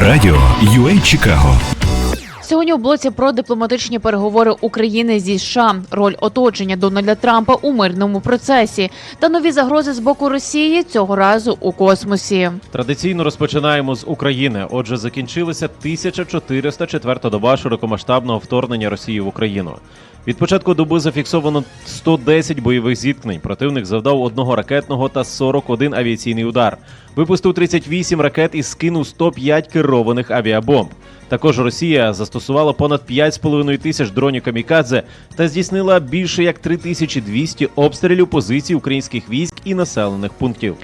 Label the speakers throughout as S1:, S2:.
S1: Радіо UA Чикаго.
S2: Сьогодні у блоці про дипломатичні переговори України зі США, роль оточення Дональда Трампа у мирному процесі та нові загрози з боку Росії цього разу у космосі.
S3: Традиційно розпочинаємо з України. Отже, закінчилася 1404 доба широкомасштабного вторгнення Росії в Україну. Від початку доби зафіксовано 110 бойових зіткнень. Противник завдав одного ракетного та 41 авіаційний удар. Випустив 38 ракет і скинув 105 керованих авіабомб. Також Росія застосувала понад 5,5 тисяч дронів камікадзе та здійснила більше як 3200 обстрілів позицій українських військ і населених пунктів.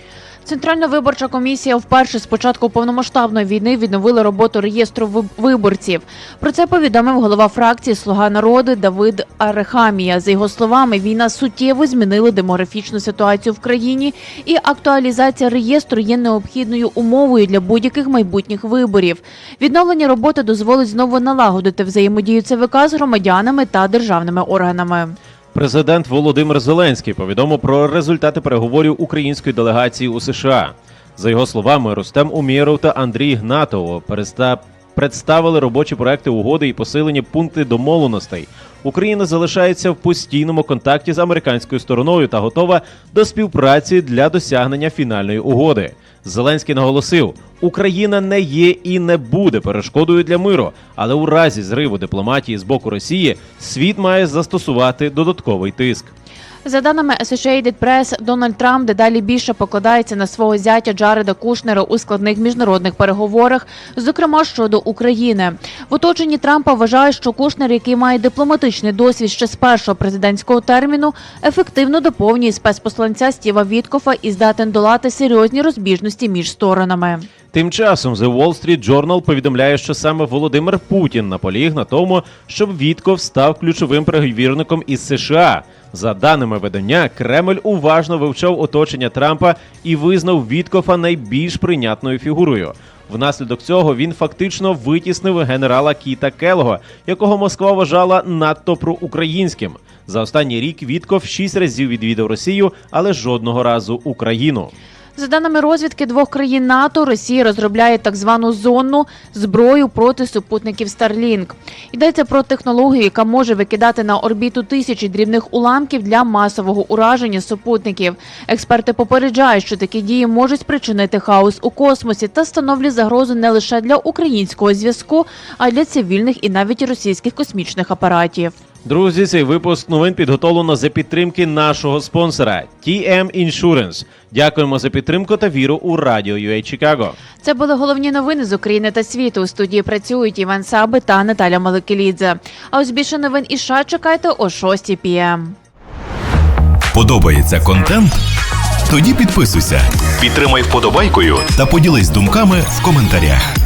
S2: Центральна виборча комісія вперше з початку повномасштабної війни відновила роботу реєстру виборців. Про це повідомив голова фракції Слуга народу Давид Арехамія. За його словами, війна суттєво змінила демографічну ситуацію в країні, і актуалізація реєстру є необхідною умовою для будь-яких майбутніх виборів. Відновлення роботи дозволить знову налагодити взаємодію ЦВК з громадянами та державними органами.
S3: Президент Володимир Зеленський повідомив про результати переговорів української делегації у США. За його словами, Рустем Умєров та Андрій Гнатов переста- представили робочі проекти угоди і посилені пункти домовленостей. Україна залишається в постійному контакті з американською стороною та готова до співпраці для досягнення фінальної угоди. Зеленський наголосив, Україна не є і не буде перешкодою для миру, але у разі зриву дипломатії з боку Росії світ має застосувати додатковий тиск.
S2: За даними Associated Press, Дональд Трамп дедалі більше покладається на свого зятя Джареда Кушнера у складних міжнародних переговорах, зокрема щодо України. В оточенні Трампа вважають, що Кушнер, який має дипломатичний досвід ще з першого президентського терміну, ефективно доповнює спецпосланця Стіва Віткофа і здатен долати серйозні розбіжності між сторонами.
S3: Тим часом The Wall Street Journal повідомляє, що саме Володимир Путін наполіг на тому, щоб Вітков став ключовим переговірником із США. За даними видання, Кремль уважно вивчав оточення Трампа і визнав Віткофа найбільш прийнятною фігурою. Внаслідок цього він фактично витіснив генерала Кіта Келго, якого Москва вважала надто проукраїнським. За останній рік Вітков шість разів відвідав Росію, але жодного разу Україну.
S2: За даними розвідки двох країн НАТО, Росія розробляє так звану зонну зброю проти супутників Starlink. Йдеться про технологію, яка може викидати на орбіту тисячі дрібних уламків для масового ураження супутників. Експерти попереджають, що такі дії можуть спричинити хаос у космосі та становлять загрозу не лише для українського зв'язку, а й для цивільних і навіть російських космічних апаратів.
S3: Друзі, цей випуск новин підготовлено за підтримки нашого спонсора TM Insurance. Дякуємо за підтримку та віру у радіо UA Чикаго.
S2: Це були головні новини з України та світу. У студії працюють Іван Саби та Наталя Маликелідзе. А ось більше новин і США чекайте о 6 пм.
S1: Подобається контент? Тоді підписуйся, підтримай вподобайкою та поділись думками в коментарях.